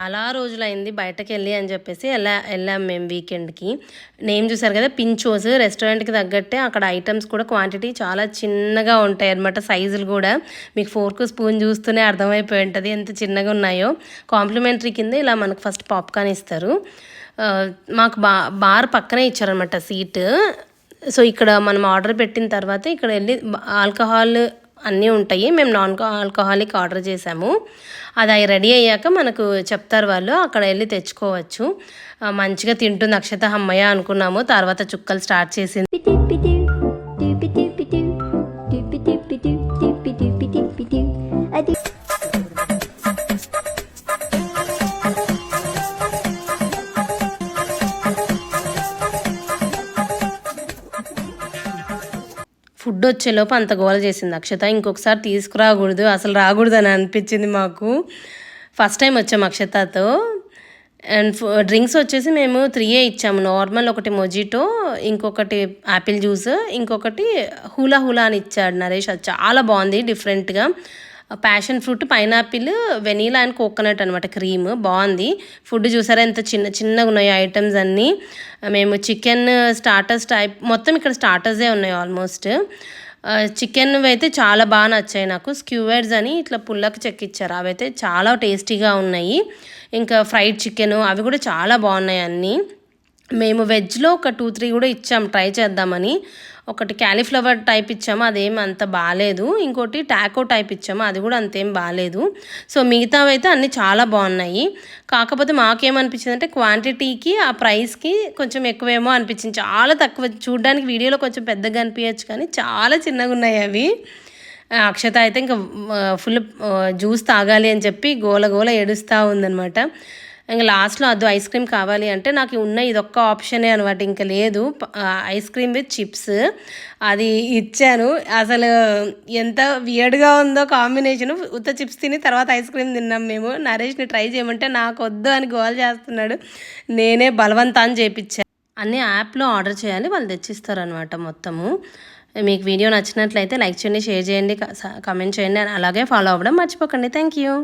చాలా రోజులైంది బయటకు వెళ్ళి అని చెప్పేసి వెళ్ళా వెళ్ళాం మేము వీకెండ్కి. నేమ్ చూసారు కదా పించోస్ రెస్టారెంట్కి తగ్గట్టే అక్కడ ఐటమ్స్ కూడా క్వాంటిటీ చాలా చిన్నగా ఉంటాయి అనమాట సైజులు కూడా. మీకు ఫోర్క్ స్పూన్ చూస్తూనే అర్థమైపోయి ఉంటుంది ఎంత చిన్నగా ఉన్నాయో. కాంప్లిమెంటరీ కింద ఇలా మనకు ఫస్ట్ పాప్కార్న్ ఇస్తారు. మాకు బా బార్ పక్కనే ఇచ్చారనమాట సీట్. సో ఇక్కడ మనం ఆర్డర్ పెట్టిన తర్వాత ఇక్కడ వెళ్ళి ఆల్కహాల్ అన్నీ ఉంటాయి. మేము నాన్ ఆల్కహాలిక్ ఆర్డర్ చేసాము అది అవి రెడీ అయ్యాక మనకు చెప్తారు వాళ్ళు అక్కడ వెళ్ళి తెచ్చుకోవచ్చు. మంచిగా తింటుంది అక్షత అమ్మయ్య అనుకున్నాము. తర్వాత చుక్కలు స్టార్ట్ చేసింది. ఫుడ్ వచ్చేలోపు అంత గోల చేసింది అక్షత. ఇంకొకసారి తీసుకురాకూడదు అసలు రాకూడదు అని అనిపించింది మాకు. ఫస్ట్ టైం వచ్చాము అక్షతతో. అండ్ డ్రింక్స్ వచ్చేసి మేము త్రీయే ఇచ్చాము. నార్మల్ ఒకటి మొజిటో ఇంకొకటి యాపిల్ జ్యూస్ ఇంకొకటి హూలా హూలా అని ఇచ్చాడు నరేష్. అది చాలా బాగుంది డిఫరెంట్గా passion fruit pineapple vanilla and coconut అనమాట క్రీమ్. బాగుంది. ఫుడ్ చూసారా? ఎంత చిన్న చిన్నగా ఉన్నాయి ఐటమ్స్ అన్నీ. మేము చికెన్ స్టార్టర్స్ టైప్ మొత్తం ఇక్కడ స్టార్టర్సే ఉన్నాయి ఆల్మోస్ట్. చికెన్ అయితే చాలా బాగా నచ్చాయి నాకు. స్క్యూవర్డ్స్ అని ఇట్లా పుల్లకి చెక్కిచ్చారు. అవి అయితే చాలా టేస్టీగా ఉన్నాయి. ఇంకా ఫ్రైడ్ చికెన్ అవి కూడా చాలా బాగున్నాయి అన్నీ. మేము వెజ్లో ఒక టూ త్రీ కూడా ఇచ్చాం ట్రై చేద్దామని. ఒకటి క్యాలీఫ్లవర్ టైప్ ఇచ్చాము అదేం అంత బాగాలేదు. ఇంకోటి టాకో టైప్ ఇచ్చాము అది కూడా అంతేం బాగాలేదు. సో మిగతావి అయితే అన్నీ చాలా బాగున్నాయి. కాకపోతే మాకేమనిపించింది అంటే క్వాంటిటీకి ఆ ప్రైస్కి కొంచెం ఎక్కువేమో అనిపించింది. చాలా తక్కువ చూడడానికి వీడియోలో కొంచెం పెద్దగా అనిపించచ్చు కానీ చాలా చిన్నగా ఉన్నాయి అవి. అక్షత అయితే ఇంకా ఫుల్ జ్యూస్ తాగాలి అని చెప్పి గోల గోల ఏడుస్తూ ఉందనమాట ఇంకా లాస్ట్లో అదో ఐస్ క్రీమ్ కావాలి అంటే నాకు ఉన్న ఇదొక్క ఆప్షనే అనమాట. ఇంకా లేదు. Ice cream with chips. అది ఇచ్చాను. అసలు ఎంత వియర్డ్గా ఉందో కాంబినేషన్. ఉత్త చిప్స్ తిని తర్వాత ఐస్ క్రీమ్ తిన్నాం మేము. నరేష్ని ట్రై చేయమంటే నాకు వద్దు అని గోల్ చేస్తున్నాడు. నేనే బలవంతాన్ని చేపించాను అన్ని యాప్లో ఆర్డర్ చేయాలి. వాళ్ళు తెచ్చిస్తారు అనమాట మొత్తము. మీకు వీడియో నచ్చినట్లయితే లైక్ చేయండి షేర్ చేయండి కమెంట్ చేయండి. అలాగే ఫాలో అవ్వడం మర్చిపోకండి. Thank you